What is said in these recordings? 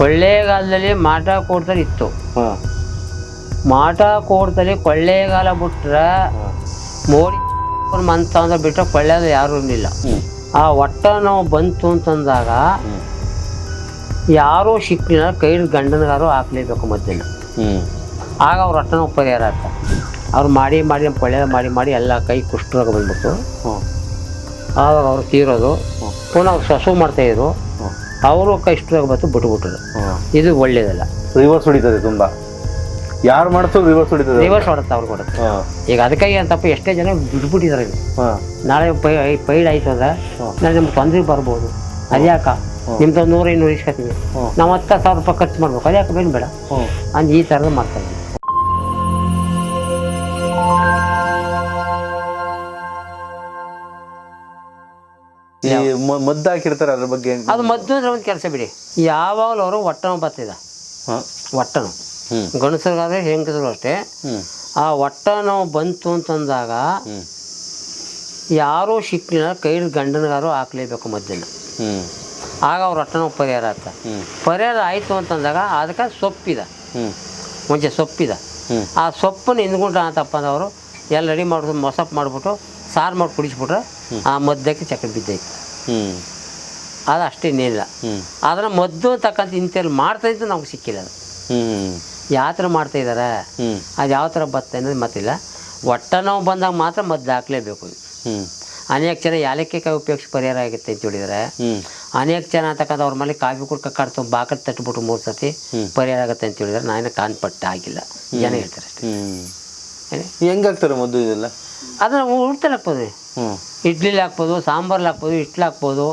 ಕೊಳ್ಳೇಗಾಲದಲ್ಲಿ ಮಾಟ ಕೋಡ್ತಲ್ಲಿ ಇತ್ತು. ಮಾಟಾ ಕೋಡ್ತಲ್ಲಿ ಕೊಳ್ಳೇಗಾಲ ಬಿಟ್ರೆ ಮೋಡಿ ಮಂತ ಅಂದ್ರೆ ಬಿಟ್ಟರೆ ಕೊಳ್ಳೇಗಾಲ ಯಾರು ಇರಲಿಲ್ಲ. ಆ ಒಟ್ಟ ನಾವು ಬಂತು ಅಂತಂದಾಗ ಯಾರೋ ಸಿಕ್ಕಲಿಲ್ಲ ಕೈ ಗಂಡನಗಾರು ಹಾಕ್ಲೇಬೇಕು ಮಧ್ಯಾಹ್ನ. ಆಗ ಅವ್ರ ಒಟ್ಟನ ಪರಿಹಾರ ಆಗ್ತ ಅವ್ರು ಮಾಡಿ ಮಾಡಿ ನಮ್ಮ ಕೊಳ್ಳೆ ಮಾಡಿ ಮಾಡಿ ಎಲ್ಲ ಕೈ ಕುಷ್ಠರೋಗ ಬಂದ್ಬಿಟ್ಟು ಹ್ಞೂ ಆವಾಗ ಅವ್ರು ತೀರೋದು. ಪುನಃ ಅವ್ರು ಸಸು ಮಾಡ್ತಾಯಿದ್ರು ಅವರು ಕಷ್ಟ ಮತ್ತು ಬಿಟ್ಬಿಟ್ರು ಇದು ಒಳ್ಳೇದಲ್ಲ. ರಿವರ್ಸ್ ಹೊಡಿತದೆ ತುಂಬ. ಯಾರು ಮಾಡ್ತಾರೆ ರಿವರ್ಸ್ ಹೊಡಿತದೆ ರಿವರ್ಸ್ ಹೊಡುತ್ತೆ ಅವ್ರು ಕೊಡುತ್ತೆ. ಈಗ ಅದಕ್ಕಾಗಿ ಅಂತಪ್ಪ ಎಷ್ಟೇ ಜನ ಬಿಟ್ಬಿಟ್ಟಿದ್ದಾರೆ. ಹಾಂ. ನಾಳೆ ಪೈ ಪೈಡ್ ಆಯ್ತು ಅಂದ್ರೆ. ನಾಳೆ ನಿಮ್ಗೆ ತೊಂದ್ರೆ ಬರ್ಬೋದು. ಅದ್ಯಾಕ? ನಿಮ್ದು ನೂರ ಇನ್ನೂರು ಇಸ್ಕೊತೀವಿ. ನಾವು ಹತ್ತು ಸಾವಿರ ರೂಪಾಯಿ ಖರ್ಚು ಮಾಡ್ಬೇಕು. ಅದ್ಯಾಕೆ ಬೇಡ. ಬೇಡ ಅಂದ್ ಈ ಥರದ ಮಾಡ್ತಾ ಈ ಮ- ಮದ್ದು ಹಾಕಿರ್ತಾರೆ ಅದ್ರ ಬಗ್ಗೆ ಅದು ಮದ್ದು ಅಂದ್ರೆ ಒಂದು ಕೆಲಸ ಬಿಡಿ. ಯಾವಾಗಲೂ ಅವರು ಹೊಟ್ಟೆ ಬರ್ತಿದ. ಹಾಂ. ಒಟ್ಟನು ಹ್ಞೂ ಗಂಡಸರಿಗಾದ್ರೆ ಹೆಂಗಸರು ಅಷ್ಟೇ. ಆ ಒಟ್ಟ ನಾವು ಬಂತು ಅಂತಂದಾಗ ಯಾರೋ ಸಿಕ್ಲಿಲ್ಲ ಕೈ ಗಂಡನಿಗಾರು ಹಾಕ್ಲೇಬೇಕು ಮದ್ದನ್ನು. ಆಗ ಅವ್ರ ಒಟ್ಟನ ಪರಿಹಾರ ಆತ. ಪರಿಹಾರ ಆಯಿತು ಅಂತಂದಾಗ ಅದಕ್ಕೆ ಸೊಪ್ಪಿದ. ಮುಂಚೆ ಸೊಪ್ಪಿದ. ಆ ಸೊಪ್ಪನ್ನು ಹಿಂದ್ಕೊಂಡು ಅಂತಪ್ಪ ಅಂದ್ರೆ ಅವರು ಎಲ್ಲ ರೆಡಿ ಮಾಡೋದು ಮೊಸಪ್ಪು ಮಾಡಿಬಿಟ್ಟು ಸಾರು ಮಾಡಿ ಕುಡಿಸ್ಬಿಟ್ರೆ ಆ ಮದ್ದಕ್ಕೆ ಚಕ್ರ ಬಿದ್ದೈತೆ. ಹ್ಞೂ ಅದು ಅಷ್ಟೇನಿಲ್ಲ ಅದನ್ನು ಮದ್ದು ತಕ್ಕಂತ ಇಂಥಲ್ಲಿ ಮಾಡ್ತಾ ಇದ್ದು ನಮ್ಗೆ ಸಿಕ್ಕಿಲ್ಲ ಅದು. ಯಾವ ಥರ ಮಾಡ್ತಾ ಇದ್ದಾರೆ? ಅದು ಯಾವ ಥರ ಬತ್ತ ಅನ್ನೋದು ಮತ್ತಿಲ್ಲ. ಒಟ್ಟ ನೋವು ಬಂದಾಗ ಮಾತ್ರ ಮದ್ದು ಹಾಕ್ಲೇಬೇಕು. ಹ್ಞೂ ಅನೇಕ ಜನ ಯಾಲಕ್ಕಿಕಾಯಿ ಉಪಯೋಗಿಸಿ ಪರಿಹಾರ ಆಗುತ್ತೆ ಅಂತ ಹೇಳಿದರೆ ಅನೇಕ ಜನ ಅಂತಕ್ಕಂಥ ಅವ್ರ ಮನೆ ಕಾಫಿ ಕುಡ್ಕ ಕಾಡ್ತು ಬಾಕಲ್ ತಟ್ಬಿಟ್ಟು ಮೂರು ಸತಿ ಪರಿಹಾರ ಆಗುತ್ತೆ ಅಂತ ಹೇಳಿದ್ರೆ ನಾನು ಕಾನ್ಪಟ್ಟ ಆಗಿಲ್ಲ. ಜನ ಹೇಳ್ತಾರೆ ಅಷ್ಟೇ. ಹೆಂಗಾಗ್ತಾರೆ ಏನೇ? ಹೆಂಗೆ ಹಾಕ್ತಾರೆ ಮದ್ದು ಇದೆಲ್ಲ? ಅದನ್ನು ಹ್ಞೂ ಇಡ್ಲಿಲಿ ಹಾಕ್ಬೋದು ಸಾಂಬಾರಲ್ಲಿ ಹಾಕ್ಬೋದು ಹಿಟ್ಲು ಹಾಕ್ಬೋದು.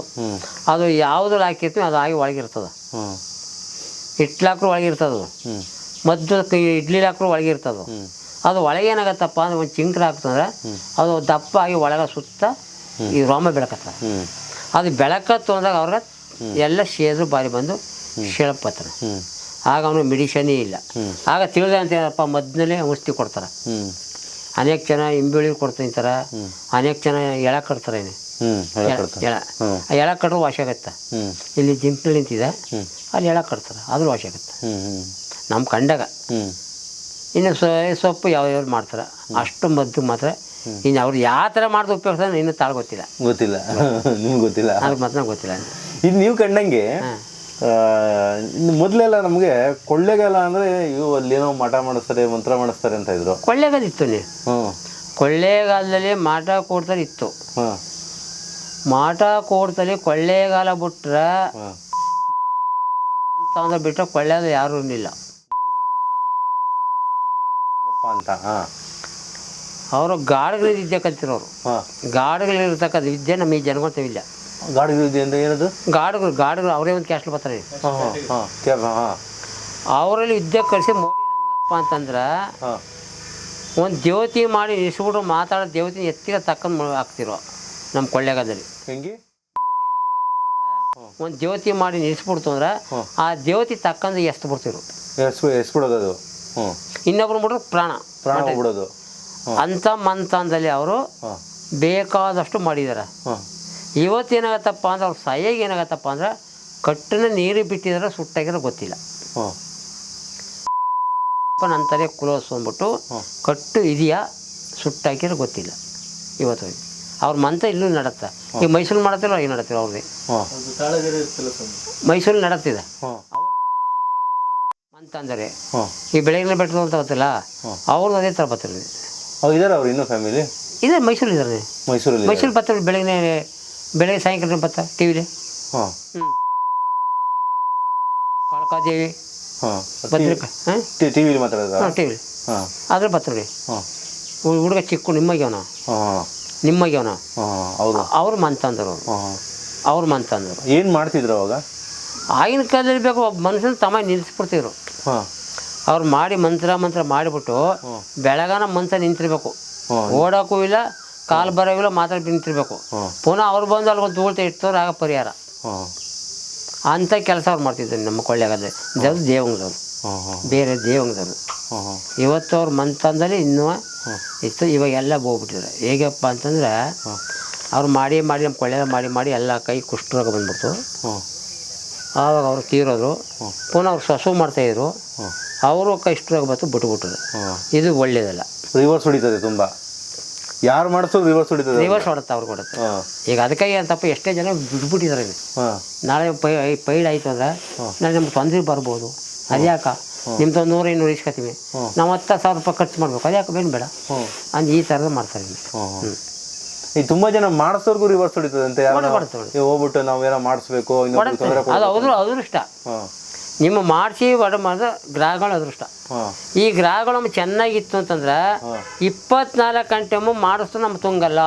ಅದು ಯಾವುದ್ರಲ್ಲಿ ಹಾಕಿರ್ತೀವಿ ಅದು ಆಗಿ ಒಳಗಿರ್ತದೆ. ಹಿಟ್ಲು ಹಾಕ್ರು ಒಳಗಿರ್ತದೆ ಮದ್ದು ಇಡ್ಲಿ ಇಡ್ಲಿಲಿ ಹಾಕ್ರು ಒಳಗಿರ್ತದೆ ಅದು ಒಳಗೆ ಏನಾಗತ್ತಪ್ಪ ಅಂದ್ರೆ ಒಂದು ಚಿಂಕ್ರ ಹಾಕ್ತಂದ್ರೆ ಅದು ದಪ್ಪ ಆಗಿ ಒಳಗೆ ಸುತ್ತ ಈ ರೋಮ ಬೆಳಕತ್ತ ಅದು ಬೆಳಕತ್ತು ಅಂದಾಗ ಅವ್ರಿಗೆ ಎಲ್ಲ ಸೇದ್ರು ಬಾರಿ ಬಂದು ಶೇಳಪ್ಪತ್ತಾನೆ ಆಗ ಅವನು ಮೆಡಿಷನೇ ಇಲ್ಲ. ಆಗ ತಿಳಿದ ಅಂತ ಏನಪ್ಪ ಮದ್ನಲ್ಲೇ ಔಷಧಿ ಕೊಡ್ತಾರೆ. ಅನೇಕ ಜನ ಇಂಬಿಳಿ ಕೊಡ್ತಿಂತಾರೆ ಅನೇಕ ಜನ ಎಳ ಕಟ್ತಾರೆ. ಎಳ ಕಟ್ಟರು ವಾಶ ಆಗತ್ತೆ. ಇಲ್ಲಿ ಜಿಂಪಿಳಿ ನಿಂತಿದೆ. ಅಲ್ಲಿ ಎಳ ಕಟ್ತಾರೆ. ಆದರೂ ವಾಶ ಆಗುತ್ತೆ. ನಮ್ಮ ಕಂಡಾಗ. ಇನ್ನು ಸೊಪ್ಪು ಯಾವ ಯಾವ ಮಾಡ್ತಾರೆ ಅಷ್ಟು ಮದ್ದು ಮಾತ್ರ. ಇನ್ನು ಅವ್ರು ಯಾವ ಥರ ಮಾಡಿದ ಉಪಯೋಗಿಸ್ತಾರೆ ಇನ್ನು ತಾಳ್ ಗೊತ್ತಿಲ್ಲ. ಗೊತ್ತಿಲ್ಲ. ನಿಮ್ಗೆ ಗೊತ್ತಿಲ್ಲ. ಅದ್ರ ಮಾತ್ರ ಗೊತ್ತಿಲ್ಲ. ಇದು ನೀವು ಕಂಡಂಗೆ ಮೊದಲೆಲ್ಲ ನಮಗೆ ಕೊಳ್ಳೆಗಾಲ ಅಂದರೆ ಇವು ಅಲ್ಲೇನೋ ಮಠ ಮಾಡಿಸ್ತಾರೆ ಮಂತ್ರ ಮಾಡಿಸ್ತಾರೆ ಅಂತ ಇದ್ರು. ಕೊಳ್ಳೆಗಾಲ ಇತ್ತು ಅಲ್ಲಿ. ಹ್ಞೂ ಕೊಳ್ಳೇಗಾಲದಲ್ಲಿ ಮಾಟ ಕೊಡ್ತಾರೆ ಇತ್ತು. ಹಾಂ. ಮಾಟ ಕೋಡ್ತಲ್ಲಿ ಕೊಳ್ಳೇಗಾಲ ಬಿಟ್ರೆ ಅಂತ ಅಂದ್ರೆ ಬಿಟ್ಟರೆ ಕೊಳ್ಳೇಗಾಲ ಯಾರೂ ಇರಲಿಲ್ಲ. ಅಂತ ಹಾಂ. ಅವರು ಗಾಡುಗಳ ವಿದ್ಯೆ ಕಲ್ತಿರೋರು. ಹಾಂ. ಗಾಡುಗಳಿರ್ತಕ್ಕಂಥ ವಿದ್ಯೆ ನಮಗೆ ಜನಗೊಳ್ತವಿಲ್ಲ ಗಾಡಿ ಇದೆ ಏನದು? ಗಾಡುಗಳು ಗಾಡುಗಳು ಅವರೇ ಒಂದು ಕ್ಯಾಸ್ಟ್ಲು ಬರ್ತಾರೆ. ಹಾಂ ಹಾಂ ಹಾಂ. ಕ್ಯಾಬ್ ಹಾಂ. ಅವರಲ್ಲಿ ಯುದ್ಧ ಕಳಿಸಿ ಮೋಡಿ ರಂಗಪ್ಪ ಅಂತಂದ್ರೆ ಹಾಂ. ಒಂದು ದೇವತೆ ಮಾಡಿ ಇಸ್ಬಿಟ್ಟು ಮಾತಾಡೋ ದೇವತೆ ಎತ್ತಿಗೆ ತಕ್ಕಂದು ಹಾಕ್ತಿರೋ ನಮ್ಮ ಕೊಳ್ಳೇಗಾಲದಲ್ಲಿ. ಹೆಂಗೆ? ಒಂದು ದೇವತೆ ಮಾಡಿ ನಿಲ್ಸ್ಬಿಡ್ತು ಅಂದ್ರೆ ಆ ದೇವತೆ ತಕ್ಕಂದು ಎಷ್ಟು ಬಿಡ್ತಿರು ಎಸ್ ಎಸ್ಬಿಡೋದು ಅದು. ಹ್ಞೂ ಇನ್ನೊಬ್ರು ಬಿಟ್ರೆ ಪ್ರಾಣ. ಪ್ರಾಣ ಬಿಡೋದು. ಅಂತ ಮಂತಂದಲ್ಲಿ ಅವರು ಬೇಕಾದಷ್ಟು ಮಾಡಿದ್ದಾರೆ ಇವತ್ತೇನಾಗತ್ತಪ್ಪ ಅಂದ್ರೆ ಅವ್ರ ಸಾಯಾಗಿ ಏನಾಗತ್ತಪ್ಪ ಅಂದ್ರೆ ಕಟ್ಟನ ನೀರು ಬಿಟ್ಟಿದ್ರೆ ಸುಟ್ಟಾಗಿರೋ ಗೊತ್ತಿಲ್ಲ. ತಲೆ ಕ್ಲೋಸ್ ಅಂದ್ಬಿಟ್ಟು. ಕಟ್ಟು ಇದೆಯಾ ಸುಟ್ಟಾಕಿರೋ ಗೊತ್ತಿಲ್ಲ ಇವತ್ತು ಅವ್ರ ಮಂತ ಇಲ್ಲೂ ನಡತ್ತೆ ಈಗ ಮೈಸೂರು ಮಾಡತ್ತಿಲ್ಲ ಈಗ ನಡತ್ತಿಲ್ಲ ಅವ್ರದ್ದು. ಮೈಸೂರು ನಡತ್ತಿದೆ ಅಂತಂದರೆ ಮಂತ ಅಂದರೆ ಹಾಂ. ಈ ಬೆಳಗಿನ ಬೆಟ್ಟದ ಅಂತ ಗೊತ್ತಿಲ್ಲ. ಅವ್ರದ್ದು ಅದೇ ಥರ ಬರ್ತಿರೋದು ಅವ್ರು ಇದ್ದಾರೆ ಅವ್ರು ಇನ್ನೂ ಫ್ಯಾಮಿಲಿ ಇದೆ ಮೈಸೂರು ಇದ್ದಾರೆ ಮೈಸೂರು ಮೈಸೂರು ಬರ್ತಾರೆ ಬೆಳಗ್ಗೆ ಬೆಳಗ್ಗೆ ಸಾಯಂಕಾಲ ಬರ್ತಾ ಟಿ ವಿಲಿ ಹಾಂ. ಹ್ಞೂ ಕಾಳಕಾದೇವಿ. ಹಾಂ. ಹಾಂ? ಟಿ ವಿಲಿ ಮಾತಾಡೋದಾ? ಹಾಂ ಟಿ ವಿಲಿ ಹಾಂ. ಅದ್ರ ಬರ್ತಾರೆ ಹಾಂ. ಹುಡುಗ ಚಿಕ್ಕ ನಿಮ್ಮಗ್ಯವನ? ಹಾಂ ನಿಮ್ಮಗ್ಯವನ? ಹಾಂ ಹೌದು. ಅವ್ರು ಮಂತಂದರು ಅವರು. ಮಂತಂದರು ಏನು ಮಾಡ್ತಿದ್ರು ಅವಾಗ? ಆಗಿನ ಕಾಲದಲ್ಲಿ ಬೇಕು ಒಬ್ಬ ಮನುಷ್ಯನ ತಮ್ಮ ನಿಲ್ಲಿಸ್ಬಿಡ್ತಿದ್ರು ಹಾಂ. ಅವ್ರು ಮಾಡಿ ಮಂತ್ರ ಮಂತ್ರ ಮಾಡಿಬಿಟ್ಟು. ಬೆಳಗಾನ ಮಂತ್ರ ನಿಂತಿರ್ಬೇಕು. ಓಡೋಕ್ಕೂ ಇಲ್ಲ ಕಾಲು ಬರೋವಿಲ್ಲ ಮಾತಾಡಿ ನಿಂತಿರ್ಬೇಕು. ಪುನಃ ಅವ್ರು ಬಂದು ಒಂದು ತೂಳ್ತಾ ಇಡ್ತವ್ರು ಆಗ ಪರಿಹಾರ. ಅಂಥ ಕೆಲಸ ಅವ್ರು ಮಾಡ್ತಿದ್ರು ನಮ್ಮ ಕೊಳ್ಳೆಗಾದ್ರೆ ದೇವ್ರು ದೇವಂಗದವ್ರು. ಬೇರೆ ದೇವಂಗದವ್ರು. ಇವತ್ತು ಅವ್ರ ಮಂತಂದಲ್ಲಿ ಇನ್ನೂ ಇತ್ತು ಇವಾಗ ಎಲ್ಲ ಹೋಗ್ಬಿಟ್ಟಿದ್ದಾರೆ ಹೇಗಪ್ಪ ಅಂತಂದ್ರೆ ಅವ್ರು ಮಾಡಿ ಮಾಡಿ ನಮ್ಮ ಕೊಳ್ಳೆ ಮಾಡಿ ಮಾಡಿ ಎಲ್ಲ ಕೈ ಕುಷ್ಠರೋಗ ಬಂದ್ಬಿಡ್ತು. ಆವಾಗ ಅವರು ತೀರೋದ್ರು. ಪುನಃ ಅವ್ರು ಸಸು ಮಾಡ್ತಾಯಿದ್ರು ಅವರು ಅವರು ಇಷ್ಟರಾಗ ಬಂತು ಬಿಟ್ಬಿಟ್ರು ಇದು ಒಳ್ಳೇದಲ್ಲ. ರಿವರ್ಸ್ ಹೊಡಿತದೆ ತುಂಬ. ಯಾರು ಮಾಡಿಸೋದು ರಿವರ್ಸ್ ಹೊಡಿತದೆ ರಿವರ್ಸ್ ಹೊಡುತ್ತೆ ಅವ್ರು ಕೊಡುತ್ತೆ ಈಗ ಅದಕ್ಕಾಗಿ ಅಂತಪ್ಪ ಎಷ್ಟೇ ಜನ ಬಿಟ್ಬಿಟ್ಟಿದ್ದಾರೆ ನಾಳೆ ಪೈ ಪೈಡ್ ಆಯಿತು ಅಂದ್ರೆ ನಾಳೆ ನಮ್ಗೆ ತೊಂದರೆ ಬರ್ಬೋದು. ಅದ್ಯಾಕ ನಿಮ್ದು ಒಂದು ನೂರು ಇನ್ನೂರು ಇಸ್ಕೊತೀವಿ. ನಾವು ಹತ್ತು ಸಾವಿರ ರೂಪಾಯಿ ಖರ್ಚು ಮಾಡ್ಬೇಕು. ಅದ್ಯಾಕೆ ಬೇಡ ಬೇಡ. ಅಂದ್ರೆ ಅಂದ್ ಈ ಥರದ ಮಾಡ್ತಾರೆ ಇಲ್ಲಿ. ಹ್ಞೂ ಈ ತುಂಬಾ ಜನ ಮಾಡಿಸೋರ್ಗು ರಿವರ್ಸ್ ಹೊಡಿತದೆ ಅಂತ ಯಾರು ಕೊಡುತ್ತೆ, ಕೊಡುತ್ತೆ. ಹೋಗ್ಬಿಟ್ಟು ನಾವೇನೋ ಮಾಡಿಸ್ಬೇಕು ಅದು ಅವ್ರು ಅವ್ರ ಹಾಂ. ನಿಮ್ಮ ಮಾಡಿಸಿ ವಡ ಮಾಡಿದ್ರೆ ಗ್ರಹಗಳ ಅದೃಷ್ಟ. ಈ ಗ್ರಹಗಳು ಚೆನ್ನಾಗಿತ್ತು ಅಂತಂದ್ರೆ ಇಪ್ಪತ್ನಾಲ್ಕು ಗಂಟೆ ಮಾಡಿಸ್ತು ನಮ್ಗೆ ತುಂಬಲ್ಲ